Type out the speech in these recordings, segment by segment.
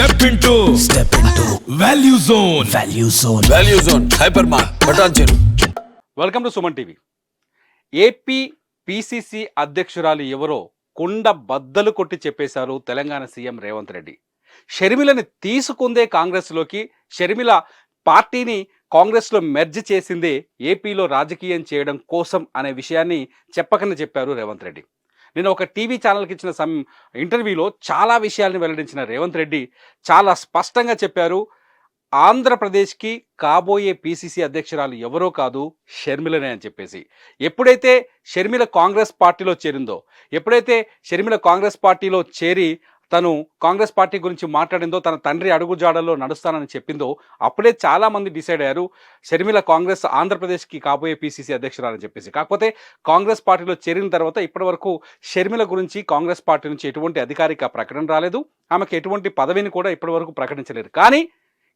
Step into step into value zone value zone value zone hyper mark Patancheru welcome to Suman TV AP PCC అధ్యక్షురాలు ఎవరో కుండ బద్దలు కొట్టి చెప్పేశారు Telangana CM Revanth Reddy. షర్మిలని తీసుకుందే కాంగ్రెస్లోకి షర్మిల పార్టీని కాంగ్రెస్లో మెర్జ్ చేసిందే ఏపీలో రాజకీయం చేయడం కోసం అనే విషయాన్ని చెప్పకనే చెప్పారు రేవంత్ రెడ్డి. నేను ఒక టీవీ ఛానల్కి ఇచ్చిన సమ్ ఇంటర్వ్యూలో చాలా విషయాలను వెల్లడించిన రేవంత్ రెడ్డి చాలా స్పష్టంగా చెప్పారు. ఆంధ్రప్రదేశ్కి కాబోయే పీసీసీ అధ్యక్షురాలు ఎవరో కాదు షర్మిలనే అని చెప్పేసి. ఎప్పుడైతే షర్మిల కాంగ్రెస్ పార్టీలో చేరిందో ఎప్పుడైతే షర్మిల కాంగ్రెస్ పార్టీలో చేరి తను కాంగ్రెస్ పార్టీ గురించి మాట్లాడిందో తన తండ్రి అడుగుజాడల్లో నడుస్తానని చెప్పిందో అప్పుడే చాలామంది డిసైడ్ అయ్యారు షర్మిల కాంగ్రెస్ ఆంధ్రప్రదేశ్కి కాబోయే పిసిసి అధ్యక్షురాలని చెప్పేసి. కాకపోతే కాంగ్రెస్ పార్టీలో చేరిన తర్వాత ఇప్పటివరకు షర్మిల గురించి కాంగ్రెస్ పార్టీ నుంచి ఎటువంటి అధికారిక ప్రకటన రాలేదు ఆమెకు ఎటువంటి పదవిని కూడా ఇప్పటివరకు ప్రకటించలేదు. కానీ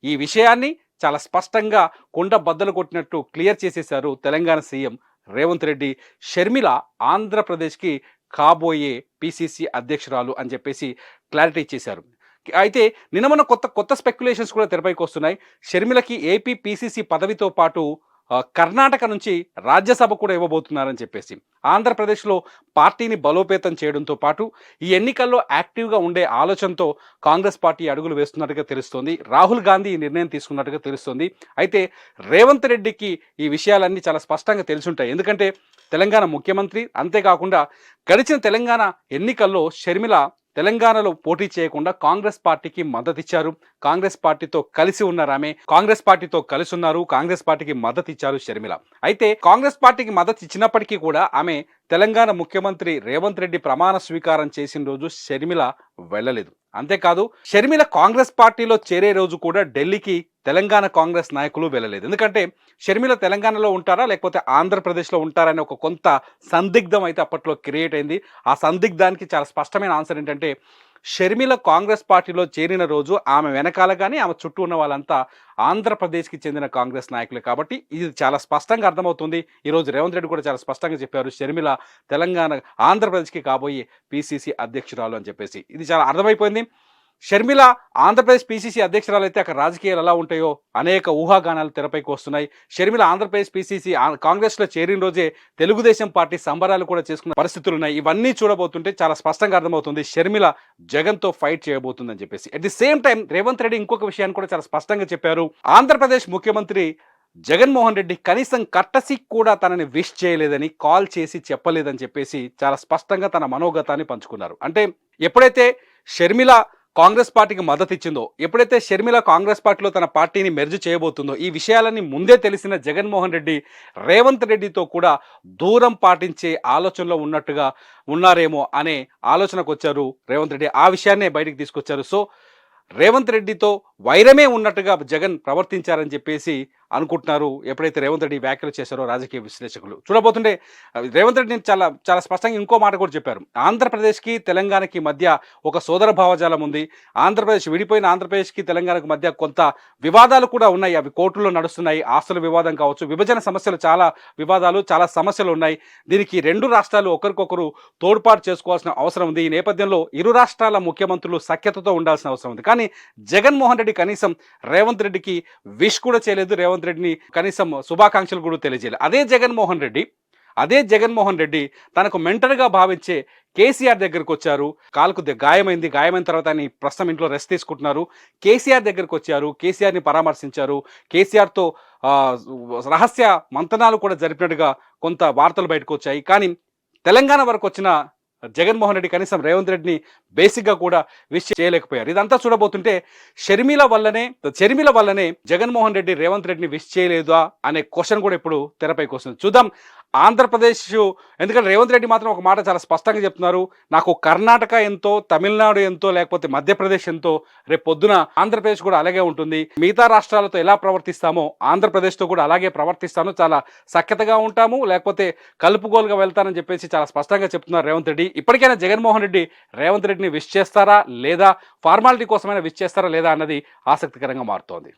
ఈ విషయాన్ని చాలా స్పష్టంగా కుండ బద్దలు కొట్టినట్టు క్లియర్ చేసేశారు తెలంగాణ సీఎం రేవంత్ రెడ్డి. షర్మిల ఆంధ్రప్రదేశ్కి కాబోయే పిసిసి అధ్యక్షురాలు అని చెప్పేసి క్లారిటీ ఇచ్చేశారు. అయితే నిన్న మన కొత్త కొత్త స్పెక్యులేషన్స్ కూడా తెరపైకి వస్తున్నాయి. షర్మిలకి ఏపీ పిసిసి పదవితో పాటు కర్ణాటక నుంచి రాజ్యసభ కూడా ఇవ్వబోతున్నారని చెప్పేసి. ఆంధ్రప్రదేశ్లో పార్టీని బలోపేతం చేయడంతో పాటు ఈ ఎన్నికల్లో యాక్టివ్గా ఉండే ఆలోచనతో కాంగ్రెస్ పార్టీ అడుగులు వేస్తున్నట్టుగా తెలుస్తోంది. రాహుల్ గాంధీ ఈ నిర్ణయం తీసుకున్నట్టుగా తెలుస్తోంది. అయితే రేవంత్ రెడ్డికి ఈ విషయాలన్నీ చాలా స్పష్టంగా తెలుసుంటాయి. ఎందుకంటే తెలంగాణ ముఖ్యమంత్రి అంతేకాకుండా గడిచిన తెలంగాణ ఎన్నికల్లో షర్మిల తెలంగాణలో పోటీ చేయకుండా కాంగ్రెస్ పార్టీకి మద్దతు ఇచ్చారు కాంగ్రెస్ పార్టీతో కలిసి ఉన్నారు ఆమె కాంగ్రెస్ పార్టీతో కలిసి ఉన్నారు. కాంగ్రెస్ పార్టీకి మద్దతు ఇచ్చారు షర్మిల. అయితే కాంగ్రెస్ పార్టీకి మద్దతు ఇచ్చినప్పటికీ కూడా ఆమె తెలంగాణ ముఖ్యమంత్రి రేవంత్ రెడ్డి ప్రమాణ స్వీకారం చేసిన రోజు షర్మిల వెళ్ళలేదు. అంతేకాదు షర్మిల కాంగ్రెస్ పార్టీలో చేరే రోజు కూడా ఢిల్లీకి తెలంగాణ కాంగ్రెస్ నాయకులు వెళ్ళలేదు. ఎందుకంటే షర్మిల తెలంగాణలో ఉంటారా లేకపోతే ఆంధ్రప్రదేశ్లో ఉంటారనే ఒక కొంత సందిగ్ధం అయితే అప్పట్లో క్రియేట్ అయింది. ఆ సందిగ్ధానికి చాలా స్పష్టమైన ఆన్సర్ ఏంటంటే షర్మిల కాంగ్రెస్ పార్టీలో చేరిన రోజు ఆమె వెనకాల కానీ ఆమె చుట్టూ ఉన్న వాళ్ళంతా ఆంధ్రప్రదేశ్కి చెందిన కాంగ్రెస్ నాయకులే కాబట్టి ఇది చాలా స్పష్టంగా అర్థమవుతుంది. ఈరోజు రేవంత్ రెడ్డి కూడా చాలా స్పష్టంగా చెప్పారు షర్మిల తెలంగాణ ఆంధ్రప్రదేశ్కి కాబోయే పిసిసి అధ్యక్షురాలు అని చెప్పేసి. ఇది చాలా అర్థమైపోయింది. షర్మిల ఆంధ్రప్రదేశ్ పీసీసీ అధ్యక్షురాలు అయితే అక్కడ రాజకీయాలు ఎలా ఉంటాయో అనేక ఊహాగానాలు తెరపైకి వస్తున్నాయి. షర్మిల ఆంధ్రప్రదేశ్ పీసీసీ కాంగ్రెస్లో చేరిన రోజే తెలుగుదేశం పార్టీ సంబరాలు కూడా చేసుకున్న పరిస్థితులు ఉన్నాయి. ఇవన్నీ చూడబోతుంటే చాలా స్పష్టంగా అర్థమవుతుంది. షర్మిల జగన్తో ఫైట్ చేయబోతుందని చెప్పేసి. At the same time Revanth Reddy ఇంకొక విషయాన్ని కూడా చాలా స్పష్టంగా చెప్పారు. ఆంధ్రప్రదేశ్ ముఖ్యమంత్రి జగన్మోహన్ రెడ్డి కనీసం కట్టసి కూడా తనని విష్ చేయలేదని కాల్ చేసి చెప్పలేదని చెప్పేసి చాలా స్పష్టంగా తన మనోగతాన్ని పంచుకున్నారు. అంటే ఎప్పుడైతే షర్మిల కాంగ్రెస్ పార్టీకి మద్దతు ఇచ్చిందో ఎప్పుడైతే షర్మిల కాంగ్రెస్ పార్టీలో తన పార్టీని మెర్జ్ చేయబోతుందో ఈ విషయాలన్నీ ముందే తెలిసిన జగన్మోహన్ రెడ్డి రేవంత్ రెడ్డితో కూడా దూరం పాటించే ఆలోచనలో ఉన్నట్టుగా ఉన్నారేమో అనే ఆలోచనకు వచ్చారు రేవంత్ రెడ్డి. ఆ విషయాన్నే బయటికి తీసుకొచ్చారు. సో రేవంత్ రెడ్డితో వైరమే ఉన్నట్టుగా జగన్ ప్రవర్తించారని చెప్పేసి అనుకుంటున్నారు. ఎప్పుడైతే రేవంత్ రెడ్డి వ్యాఖ్యలు చేశారో రాజకీయ విశ్లేషకులు. చూడబోతుంటే రేవంత్ రెడ్డి చాలా చాలా స్పష్టంగా ఇంకో మాట కూడా చెప్పారు. ఆంధ్రప్రదేశ్కి తెలంగాణకి మధ్య ఒక సోదర భావజాలం ఉంది. ఆంధ్రప్రదేశ్ విడిపోయిన ఆంధ్రప్రదేశ్కి తెలంగాణకు మధ్య కొంత వివాదాలు కూడా ఉన్నాయి. అవి కోర్టులో నడుస్తున్నాయి. ఆస్తుల వివాదం కావచ్చు విభజన సమస్యలు చాలా వివాదాలు చాలా సమస్యలు ఉన్నాయి. దీనికి రెండు రాష్ట్రాలు ఒకరికొకరు తోడ్పాటు చేసుకోవాల్సిన అవసరం ఉంది. ఈ నేపథ్యంలో ఇరు రాష్ట్రాల ముఖ్యమంత్రులు సఖ్యతతో ఉండాల్సిన అవసరం ఉంది. కానీ జగన్మోహన్ రెడ్డి కనీసం రేవంత్ రెడ్డికి విష్ కూడా చేయలేదు. రేవంత్ రెడ్డిని కనీసం శుభాకాంక్షలు కూడా తెలియజేయాలి. అదే జగన్మోహన్ రెడ్డి అదే జగన్మోహన్ రెడ్డి తనకు మెంటర్గా భావించే కేసీఆర్ దగ్గరకు వచ్చారు. కాలుకు గాయమైంది. గాయమైన తర్వాత ఆయన ప్రస్తుతం ఇంట్లో రెస్ట్ తీసుకుంటున్నారు. కేసీఆర్ దగ్గరకు వచ్చారు. కేసీఆర్ని పరామర్శించారు. కేసీఆర్తో రహస్య మంతనాలు కూడా జరిపినట్టుగా కొంత వార్తలు బయటకు వచ్చాయి. కానీ తెలంగాణ వరకు వచ్చిన జగన్మోహన్ రెడ్డి కనీసం రేవంత్ రెడ్డిని బేసిక్గా కూడా విష్ చేయలేకపోయారు. ఇదంతా చూడబోతుంటే షర్మిల వల్లనే షర్మిల వల్లనే జగన్మోహన్ రెడ్డి రేవంత్ రెడ్డిని విష్ చేయలేదా అనే క్వశ్చన్ కూడా ఇప్పుడు తెరపైకి వస్తుంది. చూద్దాం ఆంధ్రప్రదేశ్ ఎందుకంటే రేవంత్ రెడ్డి మాత్రం ఒక మాట చాలా స్పష్టంగా చెప్తున్నారు. నాకు కర్ణాటక ఎంతో తమిళనాడు ఎంతో లేకపోతే మధ్యప్రదేశ్ ఎంతో రేపు పొద్దున ఆంధ్రప్రదేశ్ కూడా అలాగే ఉంటుంది. మిగతా రాష్ట్రాలతో ఎలా ప్రవర్తిస్తామో ఆంధ్రప్రదేశ్తో కూడా అలాగే ప్రవర్తిస్తాను. చాలా సఖ్యతగా ఉంటాము. లేకపోతే కలుపుగోలుగా వెళ్తానని చెప్పేసి చాలా స్పష్టంగా చెప్తున్నారు రేవంత్ రెడ్డి. ఇప్పటికైనా జగన్మోహన్ రెడ్డి రేవంత్ రెడ్డిని విష్ చేస్తారా? లేదా ఫార్మాలిటీ కోసమైనా విష్ చేస్తారా లేదా అన్నది ఆసక్తికరంగా మారుతోంది.